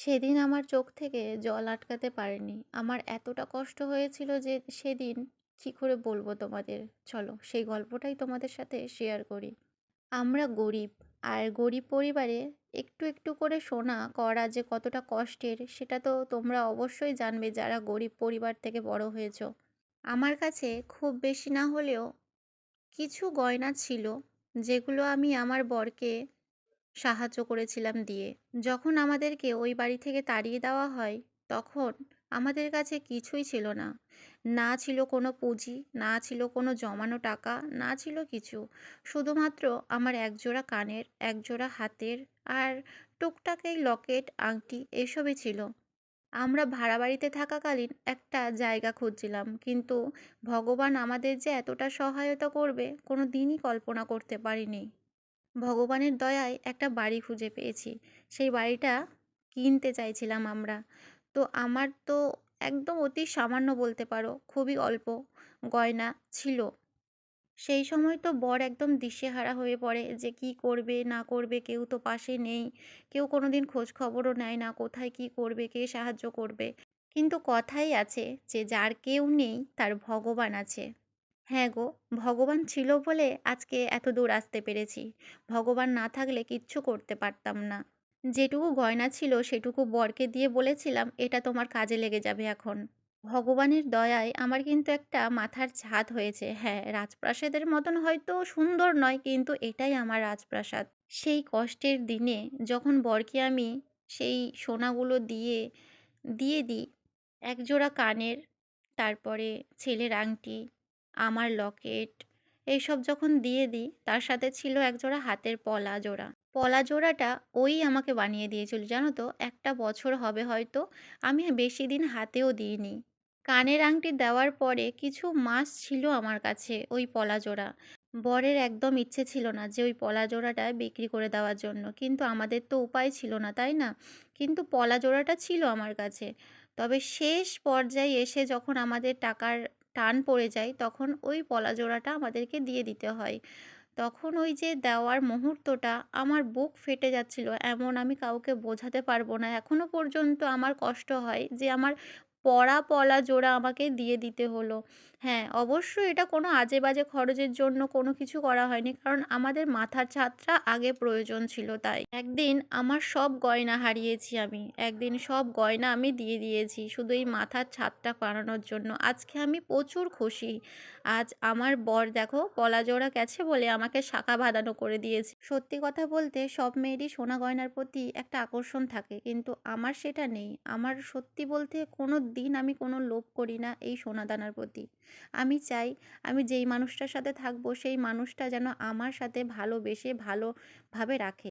সেদিন আমার চোখ থেকে জল আটকাতে পারেনি। আমার এতটা কষ্ট হয়েছিল যে সেদিন কী করে বলব তোমাদের? চলো, সেই গল্পটাই তোমাদের সাথে শেয়ার করি। আমরা গরিব, আর গরিব পরিবারে একটু একটু করে সোনা করা যে কতটা কষ্টের, সেটা তো তোমরা অবশ্যই জানবে যারা গরিব পরিবার থেকে বড় হয়েছো। আমার কাছে খুব বেশি না হলেও কিছু গয়না ছিল, যেগুলো আমি আমার বরকে সাহায্য করেছিলাম দিয়ে। যখন আমাদেরকে ওই বাড়ি থেকে তাড়িয়ে দেওয়া হয়, তখন আমাদের কাছে কিছুই ছিল না। না ছিল কোনো পুঁজি, না ছিল কোনো জমানো টাকা, না ছিল কিছু। শুধুমাত্র আমার একজোড়া কানের, একজোড়া হাতের আর টুকটাক এই লকেট, আংটি এসবই ছিল। আমরা ভাড়া বাড়িতে থাকাকালীন একটা জায়গা খুঁজছিলাম। কিন্তু ভগবান আমাদের যে এতটা সহায়তা করবে কোনো দিনই কল্পনা করতে পারিনি। ভগবানের দয়ায় একটা বাড়ি খুঁজে পেয়েছি। সেই বাড়িটা কিনতে চাইছিলাম আমরা। তো আমার তো একদম অতি সামান্য বলতে পারো, খুবই অল্প গয়না ছিল। সেই সময় তো বর একদম দিশেহারা হয়ে পড়ে যে কী করবে না করবে কেউ তো পাশে নেই। কেউ কোনোদিন খোঁজ খবরও নেয় না কোথায় কী করবে, কে সাহায্য করবে। কিন্তু কথাই আছে যে যার কেউ নেই তার ভগবান আছে। হ্যাঁ গো, ভগবান ছিল বলে আজকে এত দূর আসতে পেরেছি। ভগবান না থাকলে কিচ্ছু করতে পারতাম না। যেটুকু গয়না ছিল সেটুকু বরকে দিয়ে বলেছিলাম এটা তোমার কাজে লেগে যাবে এখন। ভগবানের দয়ায় আমার কিন্তু একটা মাথার ছাদ হয়েছে। হ্যাঁ, রাজপ্রাসাদের মতন হয়তো সুন্দর নয় কিন্তু এটাই আমার রাজপ্রাসাদ। সেই কষ্টের দিনে যখন বরকে আমি সেই সোনাগুলো দিয়ে দিয়ে দিই, একজোড়া কানের, তারপরে ছেলের আংটি, আমার লকেট এইসব যখন দিয়ে দিই তার সাথে ছিল একজোড়া হাতের পলা জোড়া। পলা জোড়াটা ওই আমাকে বানিয়ে দিয়েছিল জানো তো? একটা বছর হবে হয়তো। আমি বেশি দিন হাতেও দিইনি। কানের আংটি দেওয়ার পরে কিছু মাস ছিল আমার কাছে ওই পলা জোড়া। বরের একদম ইচ্ছে ছিল না যে ওই পলা জোড়াটা বিক্রি করে দেওয়ার জন্য। কিন্তু আমাদের তো উপায় ছিল না, তাই না? কিন্তু পলা জোড়াটা ছিল আমার কাছে। তবে শেষ পর্যায়ে এসে যখন আমাদের টাকার টান পড়ে যায়, তখন ওই পলা জোড়াটা আমাদেরকে দিয়ে দিতে হয়। তখন ওই যে দেওয়ার মুহূর্তটা আমার বুক ফেটে যাচ্ছিল, এমন আমি কাউকে বোঝাতে পারব না। এখনও পর্যন্ত আমার কষ্ট হয় যে আমার পরা পলা জোড়া আমাকে দিয়ে দিতে হলো। হ্যাঁ, অবশ্যই এটা কোনো আজে-বাজে খরচের জন্য কোনো কিছু করা হয়নি। কারণ আমাদের মাথার ছাদটা আগে প্রয়োজন ছিল তাই। একদিন আমার সব গয়না হারিয়েছি আমি। একদিন সব গয়না আমি দিয়ে দিয়েছি শুধু এই মাথার ছাদটা বানানোর জন্য। আজকে আমি প্রচুর খুশি। আজ আমার বর দেখো পলা জোড়া গেছে বলে আমাকে শাঁখা বাঁধানো করে দিয়েছে। সত্যি কথা বলতে সব মেয়েরই সোনা গয়নার প্রতি একটা আকর্ষণ থাকে। কিন্তু আমার সেটা নেই। আমার সত্যি বলতে কোনো দিন আমি কোনো লোভ করি না এই সোনাদানার প্রতি। আমি চাই আমি যেই মানুষটার সাথে থাকব সেই মানুষটা যেন আমার সাথে ভালোবেসে ভালোভাবে রাখে।